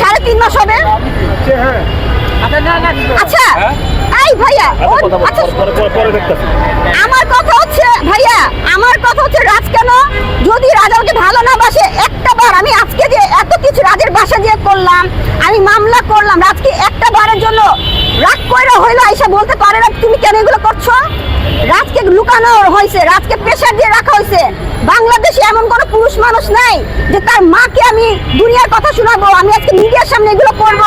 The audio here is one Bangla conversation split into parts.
সাড়ে তিন মাস হবে? আচ্ছা এই ভাইয়া আমার কথা হচ্ছে ভাইয়া আমার কথা হচ্ছে রাজ কেন? যদি রাজ আমাকে ভালো না বাসে একটা বার আমি আজকে যে এত কিছু রাজের বাসা দিয়ে করলাম আমি মামলা করলাম রাজকে একটা বারের জন্য রাগ কইরা হইল আইসা বলতে পারে না তুমি কেন এগুলো করছ? রাজকে লুকানো হয়েছে, রাজকে প্রেশার দিয়ে রাখা হয়েছে। বাংলাদেশে এমন কোনো পুরুষ মানুষ নাই যে তার মাকে আমি দুনিয়ার কথা শোনাবো, আমি আজকে মিডিয়ার সামনে এগুলো করব।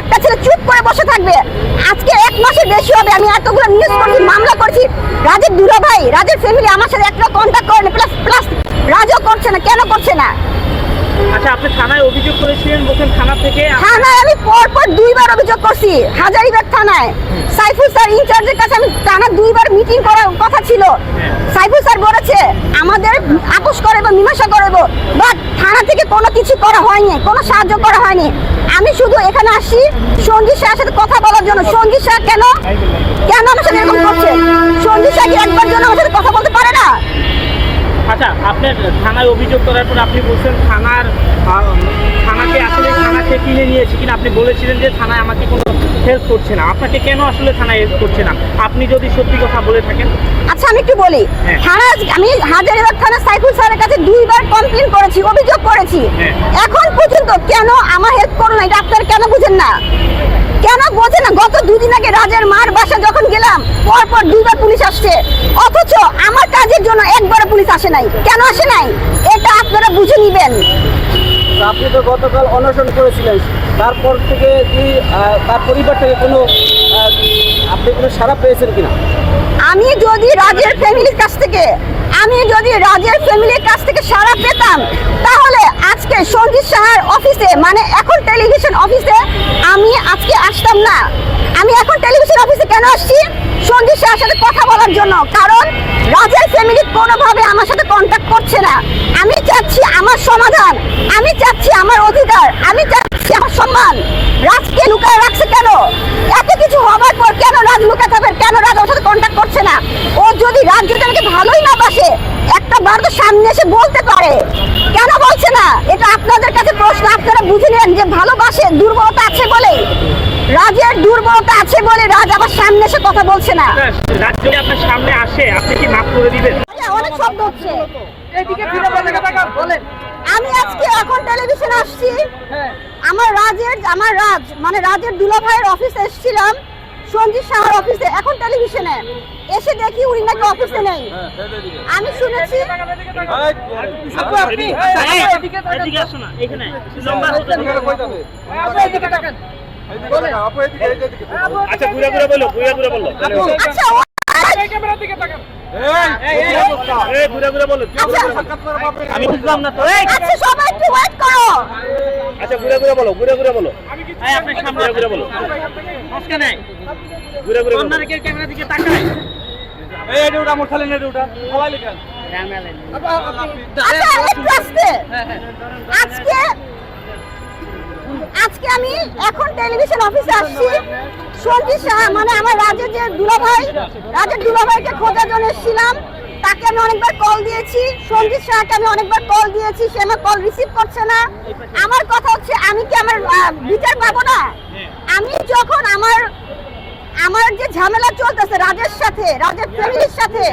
একটা ছেলে চুপ করে বসে থাকবে। আজকে এক মাসে বেশি হবে, আমি এতগুলো নিউজ করছি, মামলা করছি। রাজের দুলা ভাই রাজের ফ্যামিলি আমার সাথে একটা কন্ট্যাক্ট করে প্লাস প্লাস রাজও করছে না, কেন করছে না? আচ্ছা আপনি থানায় অভিযোগ করেছিলেন বলছেন থানা থেকে? থানায় আমি পর পর দুইবার অভিযোগ করছি, হাজারিবাগ থানায়। সাইফুল স্যার ইনচার্জের কাছে আমি টানা দুইবার মিটিং করার কথা ছিল। সাইফুল স্যার বলেছে, আমাদের আপোষ করব মীমাংসা করব বাট থানা থেকে কোনো কিছু করা হয়নি, কোনো সাহায্য করা হয়নি। আমি শুধু এখানে আসি সঞ্জিত শাহের সাথে কথা বলার জন্য। সঞ্জিত শাহ কেন? কেন আমার সাথে এরকম করছে সঞ্জিত শাহ কি একবার জন্য আমার সাথে কথা বলতে পারে না আচ্ছা আপনার থানায় অভিযোগ করার পর আপনি বলছেন থানার থানাকে আসলে কিনে নিয়েছে কিনা আপনি বলেছিলেন যে থানায় আমাকে কোনো হেল্প করছে না। আপনাকে কেন আসলে থানায় হেল্প করছে না? আপনি যদি সত্যি কথা বলে থাকেন। আচ্ছা আমি একটু বলি। হ্যাঁ। থানা আমি হাজারিবাগ থানা সাইফুল স্যারের কাছে দুইবার কমপ্লেন করেছি অভিযোগ করেছি। হ্যাঁ। এখন পর্যন্ত কেন আমার হেল্প করো না এটা আপনারা কেন বুঝেন না? কেন বোঝে না? গত দুদিন আগে রাজের মার বাসা যখন গেলাম পরপর দুইবার পুলিশ আসছে। অথচ আমার কাজের জন্য একবারও পুলিশ আসে নাই। কেন আসে নাই? এটা আপনারা বুঝে নিবেন। আপনি তো গতকাল অনশন করেছিলেন। তারপর থেকে কি তার পরিবার থেকে কোনো আপনি কোনো সারা পেয়েছেন কিনা? আমি যদি রাজের ফ্যামিলির কাছ থেকে আমি যদি রাজের ফ্যামিলির কাছ থেকে সাড়া পেতাম তাহলে আজকে সঞ্জিত সাহার অফিসে মানে এখন টেলিভিশন অফিসে আমি আজকে আসতাম না। আমি এখন টেলিভিশন অফিসে কেন আসছি? সঞ্জিত সাহার সাথে কথা বলার জন্য। কারণ রাজের ফ্যামিলি কোনোভাবে আমার সাথে কন্ট্যাক্ট করছে না। আমি চাচ্ছি আমার সমাধান, আমি চাচ্ছি আমার অধিকার, আমি চাচ্ছি আমার সম্মান। রাজকে লুকায় রাখছে কেন? এত কিছু হবার পর কেন রাজ লুকায় থাকবে? কেন রাজ ওর সাথে কন্ট্যাক্ট করছে না? ও যদি রাজ যদি আমাকে ভালোই না বাসে, একটা বার তো সামনে এসে বলতে পারে। কেন বলছে না? এটা আপনাদের কাছে প্রশ্ন, আপনারা বুঝে নেন যে ভালোবাসে, দুর্বলতা আছে বলে রাজের দুর্বলতা আছে বলে রাজ আবার সামনে এসে কথা বলছে না। রাত যদি আপনার সামনে আসে আপনি কি মাফ করে দিবেন? অনেক শব্দ হচ্ছে। আমি আজকে এখন টেলিভিশন আসছি। আমার রাজের আমার রাজ মানে রাজের দুলা ভাইয়ের অফিসে এসেছিলাম সঞ্জিত সাহার অফিসে এখন টেলিভিশনে এসে দেখি উনি নাকি অফিসে নেই। আমি শুনেছি এদিকে এখানে। লম্বা। আচ্ছা ঘুরে ঘুরে বলো ঘুরে ঘুরে বলো। ঘুরে ঘুরে বলো আমি বুঝলাম না তো। আচ্ছা সবাই একটু ওয়েট করো। আচ্ছা ঘুরে ঘুরে বলো ঘুরে ঘুরে বলো। এই, আপনার সামনে। ঘুরে ঘুরে বলো। ঘুরে ঘুরে আচ্ছা আসতে আজকে আজকে আমি এখন টেলিভিশন অফিসে আসছি। সঞ্জিত সাহা মানে আমার রাজের যে দুলাভাই, রাজের দুলাভাইকে খোঁজার জন্য এসেছিলাম। তাকে আমি অনেকবার কল দিয়েছি। সঞ্জিত সাহাকে আমি অনেকবার কল দিয়েছি। সে আমার কল রিসিভ করছে না। আমার কথা হচ্ছে, আমি কি আমার বিচার পাবো না? আমি যখন আমার আমার যে ঝামেলা চলতেছে রাজের সাথে, রাজের ফ্যামিলির সাথে